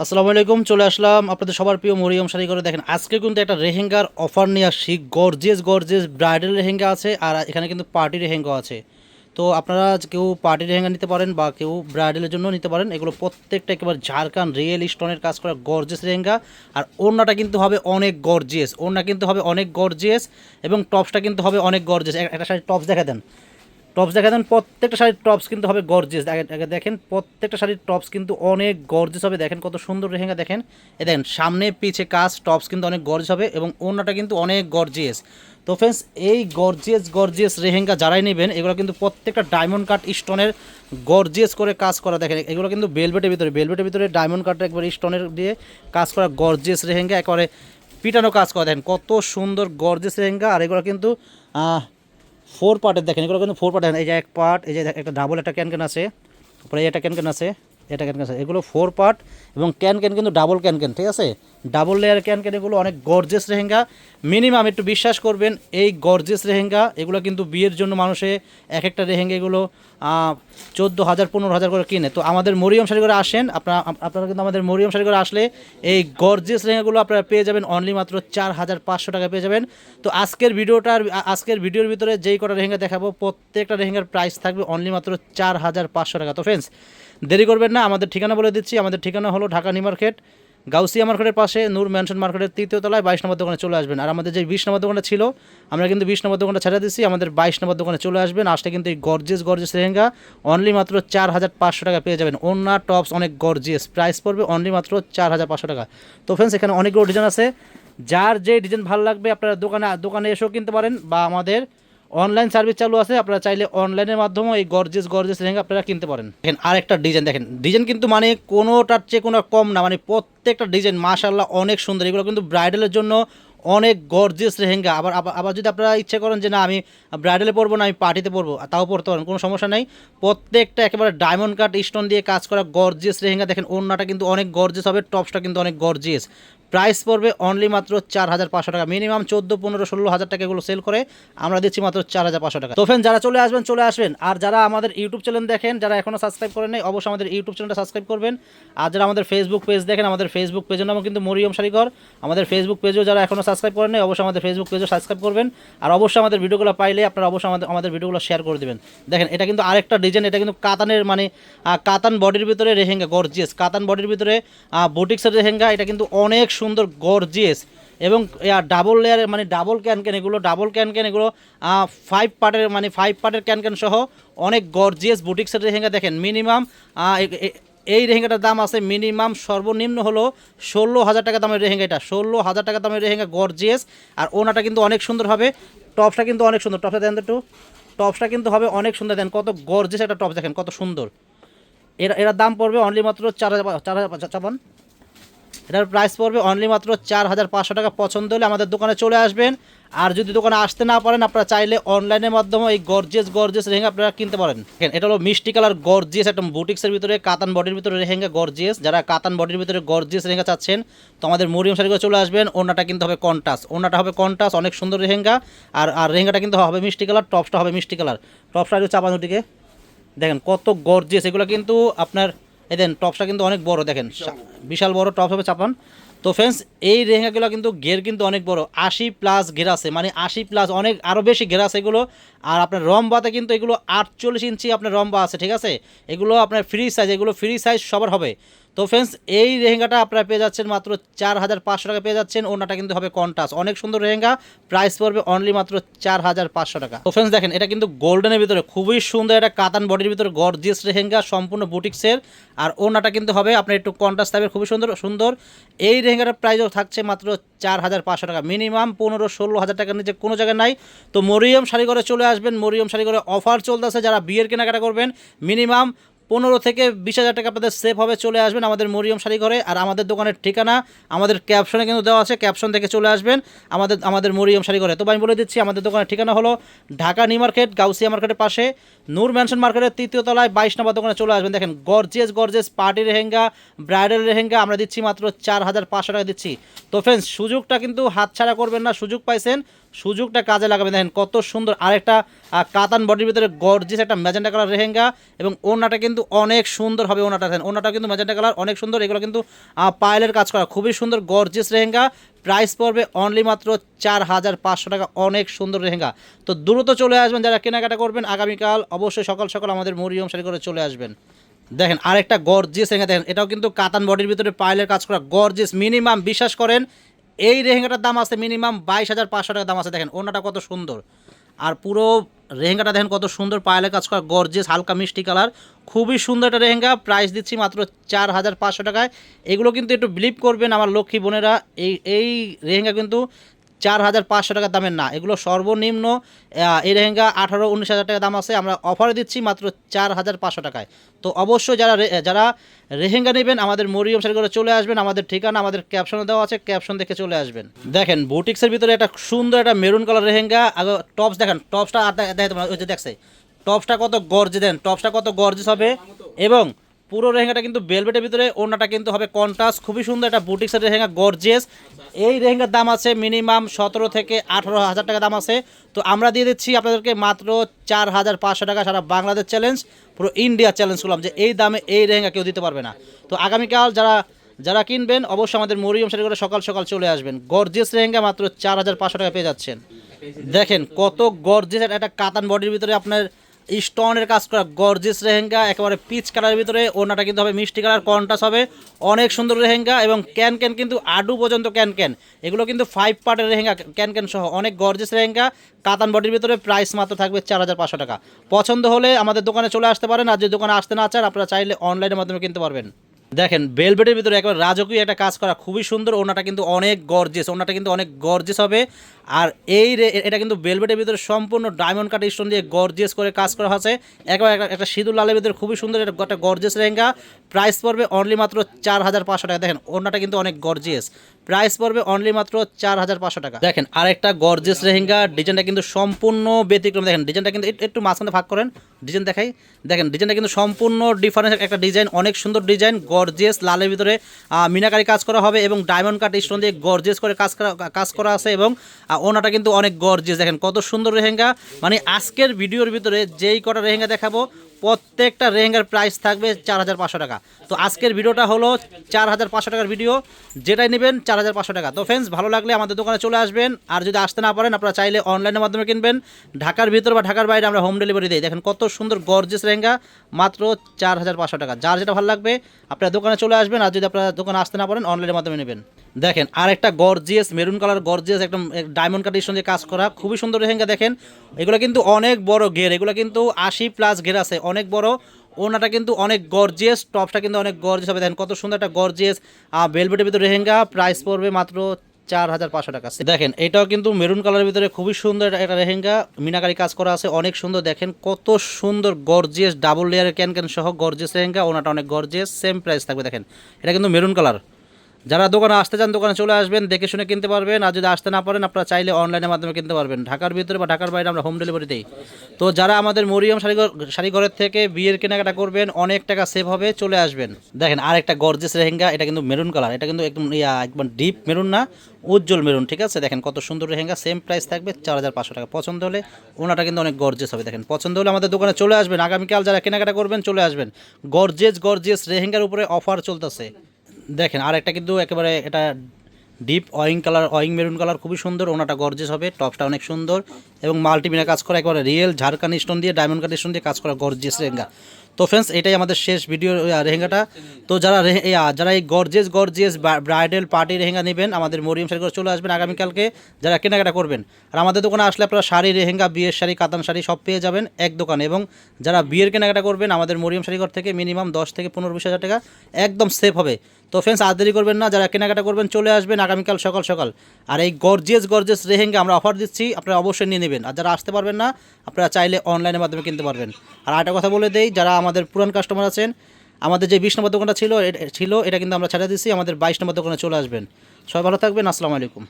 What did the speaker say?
আসসালামু আলাইকুম, চলে আসলাম আপনাদের সবার প্রিয় মরিয়ম শাড়ি করে দেখেন, আজকে কিন্তু একটা রেহেঙ্গার অফার নিয়ে আসছি। গর্জেস গর্জেস ব্রাইডাল লেহেঙ্গা আছে আর এখানে কিন্তু পার্টি লেহেঙ্গা আছে। তো আপনারা কেউ পার্টি লেহেঙ্গা নিতে পারেন বা কেউ ব্রাইডালের জন্য নিতে পারেন। এগুলো প্রত্যেকটা একেবারে ঝাড়খান রিয়েল স্টোনের কাজ করা গর্জেস লেহেঙ্গা আর ওড়নাটা কিন্তু হবে অনেক গর্জিয়াস। ওড়না কিন্তু হবে অনেক গর্জিয়াস এবং টপসটা কিন্তু হবে অনেক গর্জিয়াস। একটা শাড়ি টপস দেখা দেন। টপস দেখা দেন, প্রত্যেকটা শাড়ির টপস কিন্তু হবে গর্জিয়াস দেখেন, প্রত্যেকটা শাড়ির টপস কিন্তু অনেক গর্জিয়াস হবে। দেখেন কত সুন্দর রেহেঙ্গা দেখেন। এ দেখেন, সামনে, পিছে কাজ টপস কিন্তু অনেক গর্জিয়াস হবে এবং ওড়নাটা কিন্তু অনেক গর্জিয়াস তো ফ্রেন্ডস এই গর্জিয়াস গর্জিয়াস রেহেঙ্গা যারাই নেবেন, এগুলো কিন্তু প্রত্যেকটা ডায়মন্ড কাট স্টোনের গর্জিয়াস করে কাজ করা। দেখেন, এগুলো কিন্তু বেলভেটের ভিতরে বেলভেটের ভিতরে ডায়মন্ড কাটটা একবার স্টোনের দিয়ে কাজ করা গর্জিয়াস রেহেঙ্গা একেবারে পিটানো কাজ করা। দেখেন, কত সুন্দর গর্জিয়াস রেহেঙ্গা আর এগুলো কিন্তু ফোর পার্টের দেখেন, এগুলো কিন্তু ফোর পার্ট এই যে এক পার্ট এই যে একটা ডাবল একটা ক্যান ক্যান আছে, তারপরে এটা ক্যান ক্যান আছে এটা ক্যান ক্যান আছে, এগুলো ফোর পার্ট এবং ক্যান ক্যান কিন্তু ডাবল ক্যান ক্যান ঠিক আছে? ডাবল লেয়ার ক্যান ক্যান এগুলো অনেক গর্জেস রেহেঙ্গা মিনিমাম একটু বিশ্বাস করবেন, এই গর্জেস রেহেঙ্গা এগুলো কিন্তু বিয়ের জন্য মানুষে এক একটা রেহেঙ্গা এগুলো চোদ্দ হাজার, পনেরো হাজার করে কিনে। তো আমাদের মরিয়ম শাড়ি করে আসেন, আপনারা আপনারা কিন্তু আমাদের মরিয়ম শাড়ি করে আসলে এই গর্জেস রেহেঙ্গাগুলো আপনারা পেয়ে যাবেন অনলি মাত্র চার হাজার পাঁচশো টাকা পেয়ে যাবেন। তো আজকের ভিডিওটার, আজকের ভিডিওর ভিতরে যেই কটা লেহেঙ্গা দেখাবো, প্রত্যেকটা লেহেঙ্গার প্রাইস থাকবে অনলি মাত্র চার হাজার পাঁচশো টাকা। তো ফ্রেন্ডস দেরি করবেন না, আমাদের ঠিকানা বলে দিচ্ছি, আমাদের ঠিকানা হলো ঢাকা নিউ মার্কেট গাউসিয়া মার্কেটের পাশে, নূর ম্যানশন মার্কেটের তৃতীয় তলায় বাইশ নম্বর দোকানে চলে আসবেন। আর আমাদের যে বিশ নম্বর দোকানটা ছিল, আমরা কিন্তু বিশ নম্বর দোকানটা ছেড়ে দিচ্ছি আমাদের বাইশ নম্বর দোকানে চলে আসবেন। আসলে কিন্তু এই গর্জিয়াস গর্জিয়াস লেহেঙ্গা অনলি মাত্র চার হাজার পাঁচশো টাকা পেয়ে যাবেন। ওনা টপস অনেক গর্জিয়াস। প্রাইস পড়বে অনলি মাত্র চার হাজার পাঁচশো টাকা। তো ফ্রেন্ডস এখানে অনেকগুলো ডিজাইন আছে। যার যে ডিজাইন ভালো লাগবে, আপনারা দোকানে দোকানে এসেও কিনতে পারেন বা আমাদের অনলাইন সার্ভিস চালু আছে, আপনারা চাইলে অনলাইনের মাধ্যমেও এই গর্জেস গর্জেস লেহেঙ্গা আপনারা কিনতে পারেন। দেখেন আর একটা ডিজাইন দেখেন। ডিজাইন কিন্তু মানে কোনোটার চেয়ে কোনো কম না মানে প্রত্যেকটা ডিজাইন মাশাল্লাহ অনেক সুন্দর। এগুলো কিন্তু ব্রাইডালের জন্য অনেক গর্জিয়াস লেহেঙ্গা। আবার, আবার- যদি আপনারা ইচ্ছে করেন যে না, আমি ব্রাইডালে পরবো না, আমি পার্টিতে পরবো, তাও পরতে পারেন, কোনো সমস্যা নেই। প্রত্যেকটা একেবারে ডায়মন্ড কাট স্টোন দিয়ে কাজ করা গর্জিয়াস লেহেঙ্গা দেখেন, ওড়নাটা কিন্তু অনেক গর্জিয়াস হবে টপসটা কিন্তু অনেক গর্জিয়াস প্রাইস পড়বে অনলি মাত্র চার হাজার পাঁচশো টাকা। মিনিমাম চোদ্দ, পনেরো, ষোলো হাজার টাকা এগুলো সেল করে আমরা দিচ্ছি মাত্র চার হাজার পাঁচশো টাকা। তো ফ্রেন্ড যারা চলে আসবেন চলে আসবেন। আর যারা আমাদের ইউটিউব চ্যানেল দেখেন, যারা এখনও সাবস্ক্রাইব করেন নাই, অবশ্যই আমাদের ইউটিউব চ্যানেলটা সাবস্ক্রাইব করবেন। আর যারা আমাদের ফেসবুক পেজ দেখেন, আমাদের ফেসবুক পেজের নামও কিন্তু মরিয়ম শাড়িঘর আমাদের ফেসবুক পেজও যারা এখনও সাবস্ক্রাইব করেন নাই, অবশ্যই আমাদের ফেসবুক পেজও সাবস্ক্রাইব করবেন। আর অবশ্যই আমাদের ভিডিওগুলো পাইলে আপনারা অবশ্যই আমাদের আমাদের ভিডিওগুলো শেয়ার করে দেবেন। দেখেন, এটা কিন্তু আরেকটা ডিজাইন এটা কিন্তু কাতানের মানে কাতান বডির ভিতরে রেহেঙ্গা গর্জিয়াস কাতান বডির ভিতরে বুটিক্সের রেহেঙ্গা, এটা কিন্তু অনেক সুন্দর গর্জিয়াস এবং ডাবল লেয়ারের মানে ডাবল ক্যান ক্যান এগুলো ডাবল ক্যান ক্যান এগুলো ফাইভ পার্টের মানে ফাইভ পার্টের ক্যান ক্যান সহ অনেক গর্জিয়াস বুটিক্সের রেহেঙ্গা দেখেন। মিনিমাম এই রেহেঙ্গাটার দাম আছে মিনিমাম সর্বনিম্ন হলো ষোলো হাজার টাকা দামের রেহেঙ্গা এটা। ষোলো হাজার টাকা দামের রেহেঙ্গা গর্জিয়াস আর ওনাটা কিন্তু অনেক সুন্দর হবে। টপসটা কিন্তু অনেক সুন্দর। টপসটা দেন একটু। টপসটা কিন্তু হবে অনেক সুন্দর। দেন কত গর্জিয়াস একটা টপস দেখেন, কত সুন্দর। এরা এরা দাম পড়বে অনলি মাত্র চার হাজার চার হাজার চাপান এটার প্রাইস পড়বে অনলি মাত্র চার হাজার পাঁচশো টাকা। পছন্দ হলে আমাদের দোকানে চলে আসবেন। আর যদি দোকানে আসতে না পারেন, আপনারা চাইলে অনলাইনের মাধ্যমে এই গর্জেস গর্জেস রেহেঙ্গা আপনারা কিনতে পারেন। এটা হলো মিষ্টি কালার গর্জেস একটা বুটিক্সের ভিতরে, কাতান বডির ভিতরে রেহেঙ্গা গর্জেস যারা কাতান বডির ভিতরে গর্জেস রেহেঙ্গা চাচ্ছেন, তো আমাদের মরিয়ম শাড়িগুলো চলে আসবেন। ওনাটা কিন্তু হবে কন্টাস ওনাটা হবে কন্টাস অনেক সুন্দর রেহেঙ্গা আর আর রেহেঙ্গাটা কিন্তু হবে মিষ্টি কালার টপসটা হবে মিষ্টি কালার। টপসটা একটু চাপান ওদিকে। দেখেন কত গর্জেস এগুলো কিন্তু আপনার এই দেন টপসটা কিন্তু অনেক বড় দেখেন বিশাল। বড় টপ হবে চাপান। তো ফ্রেন্ডস এই রেহেঙ্গাগুলো কিন্তু ঘের কিন্তু অনেক বড়। আশি প্লাস ঘের আছে মানে আশি প্লাস অনেক আরও বেশি ঘের আছে এগুলো। আর আপনার রম্বাতে কিন্তু এগুলো আটচল্লিশ ইঞ্চি আপনার রম্বা আছে ঠিক আছে? এগুলো আপনার ফ্রি সাইজ এগুলো ফ্রি সাইজ সবার হবে। তো ফ্রেন্ডস এই রেহেঙ্গাটা আপনারা পেয়ে যাচ্ছেন মাত্র চার হাজার পাঁচশো টাকা পেয়ে যাচ্ছেন। ওনাটা কিন্তু হবে কন্টাস অনেক সুন্দর রেহেঙ্গা প্রাইস পড়বে অনলি মাত্র চার হাজার পাঁচশো টাকা। তো ফ্রেন্ডস দেখেন, এটা কিন্তু গোল্ডেনের ভিতরে, খুবই সুন্দর একটা কাতান বডির ভিতরে গর্জিয়াস রেহেঙ্গা সম্পূর্ণ বুটিক্সের আর ওনাটা কিন্তু হবে আপনার একটু কন্টাস টাইপের খুবই সুন্দর সুন্দর। এই রেহেঙ্গাটার প্রাইসও থাকছে মাত্র চার হাজার পাঁচশো টাকা। মিনিমাম পনেরো ষোলো হাজার টাকার নিচে কোনো জায়গায় নাই। তো মরিয়ম শাড়ি করে চলে আসবেন, মরিয়ম শাড়ি করে অফার চলতেছে। যারা বিয়ের কেনাকাটা করবেন মিনিমাম পনেরো থেকে বিশ হাজার টাকা আপনাদের সেভ হবে চলে আসবেন আমাদের মরিয়ম শাড়ি ঘরে। আর আমাদের দোকানের ঠিকানা, আমাদের ক্যাপশনে কিন্তু দেওয়া আছে ক্যাপশন থেকে চলে আসবেন আমাদের আমাদের মরিয়ম শাড়ি ঘরে। তো আমি বলে দিচ্ছি, আমাদের দোকানের ঠিকানা হলো ঢাকা নিউ মার্কেট, গাউসিয়া মার্কেটের পাশে, নূর ম্যানশন মার্কেটের তৃতীয় তলায় বাইশ নম্বর দোকানে চলে আসবেন। দেখেন gorgeous gorgeous party lehenga bridal lehenga আমরা দিচ্ছি মাত্র চার হাজার পাঁচশো টাকা দিচ্ছি। তো ফ্রেন্ডস সুযোগটা কিন্তু হাতছাড়া করবেন না, সুযোগ পাইছেন সুযোগটা কাজে লাগাবেন দেখেন কত সুন্দর আরেকটা কাতান বডির ভিতরে গর্জিস একটা ম্যাজেন্টা কালার রেহেঙ্গা এবং ওনাটা কিন্তু অনেক সুন্দর হবে ওনাটা দেখেন ওনাটা কিন্তু ম্যাজেন্টা কালার, অনেক সুন্দর। এগুলো কিন্তু পায়েলের কাজ করা। খুবই সুন্দর গর্জিস রেহেঙ্গা প্রাইস পড়বে অনলি মাত্র চার হাজার পাঁচশো টাকা। অনেক সুন্দর রেহেঙ্গা তো দ্রুত চলে আসবেন যারা কেনাকাটা করবেন। আগামীকাল অবশ্যই সকাল সকাল আমাদের মরিয়ম শাড়ি করে চলে আসবেন। দেখেন আরেকটা গর্জিস রেহেঙ্গা দেখেন এটাও কিন্তু কাতান বডির ভিতরে পাইলের কাজ করা। গর্জিস মিনিমাম বিশ্বাস করেন এই রেহেঙ্গাটার দাম আছে মিনিমাম বাইশ হাজার পাঁচশো টাকা দাম আছে। দেখেন ওনাটা কত সুন্দর। আর পুরো রেহেঙ্গাটা দেখেন কত সুন্দর পায়েলে কাজ করা গর্জেস হালকা, মিষ্টি কালার। খুবই সুন্দর একটা রেহেঙ্গা প্রাইস দিচ্ছি মাত্র চার হাজার পাঁচশো টাকায়। এগুলো কিন্তু একটু বিলিভ করবেন আমার লক্ষ্মী বোনেরা, এই এই রেহেঙ্গা কিন্তু চার হাজার পাঁচশো টাকার দামের না। এগুলো সর্বনিম্ন এই রেহেঙ্গা আঠারো, উনিশ হাজার টাকা দাম আছে। আমরা অফারে দিচ্ছি মাত্র চার হাজার পাঁচশো টাকায়। তো অবশ্যই যারা যারা রেহেঙ্গা নেবেন, আমাদের মরিয়ম করে চলে আসবেন। আমাদের ঠিকানা, আমাদের ক্যাপশনে দেওয়া আছে ক্যাপশন দেখে চলে আসবেন। দেখেন বুটিক্সের ভিতরে একটা সুন্দর একটা মেরুন কালার রেহেঙ্গা আগে টপস দেখেন টপসটা দেখে ওই যে দেখছে। টপসটা কত গর্জে দেন টপসটা কত গর্জিস হবে। এবং পুরো রেহেঙ্গাটা কিন্তু বেলভেটের ভিতরে ওনাটা কিন্তু হবে কন্ট্রাস্ট খুবই সুন্দর একটা বুটিক্সের রেহেঙ্গা গর্জিয়াস এই রেহেঙ্গার দাম আছে মিনিমাম সতেরো থেকে আঠারো হাজার টাকা দাম আছে। তো আমরা দিয়ে দিচ্ছি আপনাদেরকে মাত্র চার হাজার পাঁচশো টাকা সারা বাংলাদেশ চ্যালেঞ্জ পুরো ইন্ডিয়া চ্যালেঞ্জ করলাম যে এই দামে এই রেহেঙ্গা কেউ দিতে পারবে না। তো আগামীকাল যারা যারা কিনবেন, অবশ্যই আমাদের মরিয়ম শাড়ি করে সকাল সকাল চলে আসবেন। গর্জিয়াস রেহেঙ্গা মাত্র চার হাজার পাঁচশো টাকা পেয়ে যাচ্ছেন। দেখেন কত গর্জিয়াস একটা কাতান বডির ভিতরে আপনার স্টোনের কাজ করা গর্জিস রেহেঙ্গা একেবারে পিচ কালারের ভিতরে ওনাটা কিন্তু হবে মিষ্টি কালার কন্টাস হবে অনেক সুন্দর রেহেঙ্গা এবং ক্যান ক্যান কিন্তু আডু পর্যন্ত ক্যান ক্যান। এগুলো কিন্তু ফাইভ পার্টের রেহেঙ্গা ক্যান ক্যান সহ অনেক গর্জিস রেহেঙ্গা কাতান বডির ভিতরে প্রাইস মাত্র থাকবে চার হাজার পাঁচশো টাকা। পছন্দ হলে আমাদের দোকানে চলে আসতে পারেন, আর যদি দোকানে আসতে না চান, আপনারা চাইলে অনলাইনের মাধ্যমে কিনতে পারবেন। দেখেন বেলভেটের ভিতরে একবার রাজকীয় একটা কাজ করা খুবই সুন্দর। ওনাটা কিন্তু অনেক গর্জেস ওনাটা কিন্তু অনেক গর্জেস হবে। আর এই এটা কিন্তু বেলভেটের ভিতরে সম্পূর্ণ ডায়মন্ড কাট স্টোন দিয়ে গর্জেস করে কাজ করা আছে একবার একটা- সিঁদুর লালের ভিতরে খুবই সুন্দর একটা গর্জেস লেহেঙ্গা। প্রাইস পড়বে অনলি মাত্র চার হাজার পাঁচশো টাকা। দেখেন ওনাটা কিন্তু অনেক গর্জেস প্রাইস পড়বে অনলি মাত্র চার হাজার পাঁচশো টাকা। দেখেন, আরেকটা গর্জেস লেহেঙ্গা ডিজাইনটা কিন্তু সম্পূর্ণ ব্যতিক্রম। দেখেন ডিজাইনটা কিন্তু একটু- একটু মাঝখানে ভাগ করেন। ডিজাইন দেখাই। দেখেন ডিজাইনটা কিন্তু সম্পূর্ণ ডিফারেন্স একটা ডিজাইন অনেক সুন্দর ডিজাইন গর্জিয়াস লালের ভিতরে মিনাকারি কাজ করা হবে এবং ডায়মন্ড কাট স্টোন দিয়ে গর্জেস করে কাজ করা কাজ করা আছে এবং ওনাটা কিন্তু অনেক গর্জেস দেখেন কত সুন্দর রেহেঙ্গা মানে আজকের ভিডিওর ভিতরে যেই কটা রেহেঙ্গা দেখাবো প্রত্যেকটা রেহেঙ্গার প্রাইস থাকবে চার হাজার পাঁচশো টাকা। তো আজকের ভিডিওটা হলো চার হাজার পাঁচশো টাকার ভিডিও, যেটাই নেবেন চার হাজার পাঁচশো টাকা। তো ফ্রেন্ডস ভালো লাগলে আমাদের দোকানে চলে আসবেন, আর যদি আসতে না পারেন, আপনারা চাইলে অনলাইনের মাধ্যমে কিনবেন। ঢাকার ভিতর বা ঢাকার বাইরে আমরা হোম ডেলিভারি দিই। দেখেন কত সুন্দর গর্জেস লেহেঙ্গা মাত্র চার হাজার পাঁচশো টাকা। যার যেটা ভালো লাগবে, আপনার দোকানে চলে আসবেন, আর যদি আপনারা দোকানে আসতে না পারেন অনলাইনের মাধ্যমে নেবেন। দেখেন আর একটা গর্জিয়াস মেরুন কালার গর্জিয়াস একদম ডায়মন্ড কাটির সঙ্গে কাজ করা। খুবই সুন্দর রেহেঙ্গা দেখেন। এগুলো কিন্তু অনেক বড় ঘের, এগুলো কিন্তু আশি প্লাস ঘের আছে। অনেক বড়। ওনাটা কিন্তু অনেক গর্জিয়াস টপটা কিন্তু অনেক গর্জিয়াস হবে। দেখেন কত সুন্দর একটা গর্জিয়াস বেলভেটের ভিতরে রেহেঙ্গা প্রাইস পড়বে মাত্র চার হাজার পাঁচশো টাকা। দেখেন, এটাও কিন্তু মেরুন কালারের ভিতরে খুবই সুন্দর একটা রেহেঙ্গা। মিনাকারি কাজ করা আছে, অনেক সুন্দর। দেখেন কত সুন্দর গর্জিয়াস ডাবল লেয়ারের ক্যান ক্যান সহ গর্জিয়াস রেহেঙ্গা, ওনাটা অনেক গর্জিয়াস সেম প্রাইস থাকবে। দেখেন, এটা কিন্তু মেরুন কালার যারা দোকানে আসতে চান, দোকানে চলে আসবেন, দেখে শুনে কিনতে পারবেন। আর যদি আসতে না পারেন, আপনারা চাইলে অনলাইনের মাধ্যমে কিনতে পারবেন। ঢাকার ভিতরে বা ঢাকার বাইরে আমরা হোম ডেলিভারি দিই। তো যারা আমাদের মরিয়ম শাড়িঘর, শাড়িঘরের থেকে বিয়ের কেনাকাটা করবেন, অনেক টাকা সেভ হবে, চলে আসবেন। দেখেন আর একটা গর্জেস রেহেঙ্গা এটা কিন্তু মেরুন কালার এটা কিন্তু একদম, ইয়া, একদম ডিপ মেরুন না, উজ্জ্বল মেরুন ঠিক আছে? দেখেন, কত সুন্দর রেহেঙ্গা সেম প্রাইস থাকবে চার হাজার পাঁচশো টাকা। পছন্দ হলে ওনাটা কিন্তু অনেক গর্জেস হবে, দেখেন। পছন্দ হলে আমাদের দোকানে চলে আসবেন। আগামীকাল যারা কেনাকাটা করবেন, চলে আসবেন। গর্জেস গর্জেস রেহেঙ্গার উপরে অফার চলতেছে। দেখেন আর একটা কিন্তু একেবারে এটা ডিপ অয়িং কালার অয়িং মেরুন কালার খুবই সুন্দর, ওনাটা গর্জেস হবে টপটা অনেক সুন্দর এবং মাল্টিমিনা কাজ করা একেবারে রিয়েল ঝাড়খান স্টোন দিয়ে ডায়মন্ড কাট স্টোন দিয়ে কাজ করা গর্জেস রেহেঙ্গা তো ফ্রেন্ডস এটাই আমাদের শেষ ভিডিও রেহেঙ্গাটা তো যারা যারা এই gorgeous gorgeous bridal party lehenga নেবেন, আমাদের মরিয়ম শাড়ি চলে আসবেন আগামীকালকে, যারা কেনাকাটা করবেন। আর আমাদের দোকানে আসলে আপনারা শাড়ি রেহেঙ্গা বিয়ের শাড়ি, কাতান শাড়ি সব পেয়ে যাবেন এক দোকানে এবং যারা বিয়ের কেনাকাটা করবেন, আমাদের মরিয়ম শাড়িঘর থেকে মিনিমাম দশ থেকে পনেরো, বিশ হাজার টাকা একদম সেফ হবে। তো ফ্রেন্ডস আর দেরি করবেন না, যারা কেনাকাটা করবেন চলে আসবেন আগামীকাল সকাল সকাল। আর এই গর্জিয়াস গর্জিয়াস রেহেঙ্গা আমরা অফার দিচ্ছি, আপনারা অবশ্যই নিয়ে নেবেন। আর যারা আসতে পারবেন না, আপনারা চাইলে অনলাইনের মাধ্যমে কিনতে পারবেন। আর একটা কথা বলে দেই, যারা আমাদের পুরান কাস্টমার আছেন, আমাদের যে বিশ নম্বর দোকানটা ছিল ছিল, এটা কিন্তু আমরা ছেড়ে দিচ্ছি, আমাদের বাইশ নম্বর দোকানে চলে আসবেন। সবাই ভালো থাকবেন, আসসালামু আলাইকুম।